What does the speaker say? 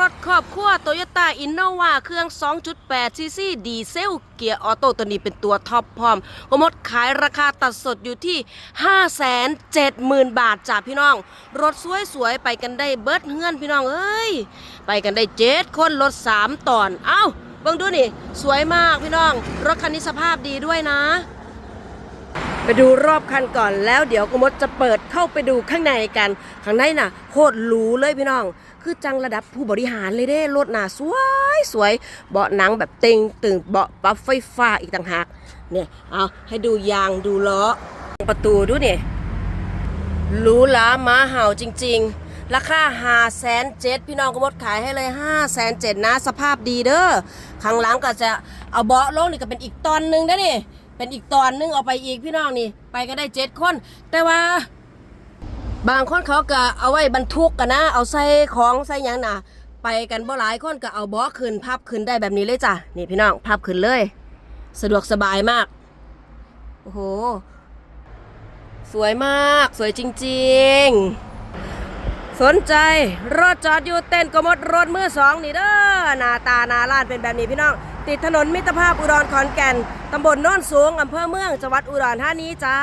รถครอบครัวโตโยต้าอินโนวาเครื่อง 2.8 ซีซีดีเซล เกียร์ออโต้ตัวนี้เป็นตัวท็อปพร้อมโอมดขายราคาตัดสดอยู่ที่ 570,000 บาทจ้าพี่น้อง รถสวยๆ ไปกันได้เบิดเฮือนพี่น้อง เอ้ย ไปกันได้เจ็ดคนรถ 3 ตอน เอ้าเบิ่งดูนี่ สวยมากพี่น้อง รถคันนี้สภาพดีด้วยนะ ไปดูรอบคันก่อนแล้วเดี๋ยวกมดจะเปิดเข้าไปดูข้างในกัน ข้างในน่ะโคตรหรูเลยพี่น้อง คือจังระดับผู้บริหารเลยเด้รถน่ะสวยสวยเบาะหนังแบบเต็งตึงเบาะปรับไฟฟ้าอีกต่างหากเนี่ยเอาให้ดูยางดูล้อประตูดูเนี่ยหรูหราม้าเห่าจริง ๆ ราคาห้าแสนเจ็ดพี่น้องกมดขายให้เลยห้าแสนเจ็ดนะสภาพดีเด้อข้างหลังก็จะเอาเบาะลงนี่ก็เป็นอีกตอนหนึ่งนะนี่ เป็นอีกตอนหนึงเอาไปอีกพี่น้องนี่ ไปก็ได้เจ็ดคน แต่ว่า บางคนเขาก็เอาไว้บรรทุกกันนะ เอาใส่ของใส่ยังนะไปกันบ่หลายคนก็เอาบาะขึ้นพับขึ้นได้แบบนี้เลยจ้ะนี่พี่น้องพับขึ้นเลย สะดวกสบายมากโอ้โห สวยมากสวยจริง ๆ สนใจรถจอดอยู่เต้นกมดรถมือสองนี่เด้อหน้าตาหนาลานเป็นแบบนี้พี่น้อง ติดถนนมิตรภาพอุดรขอนแก่นตำบลโน่นสูงอำเภอเมืองจังหวัดอุดรธานีจ้า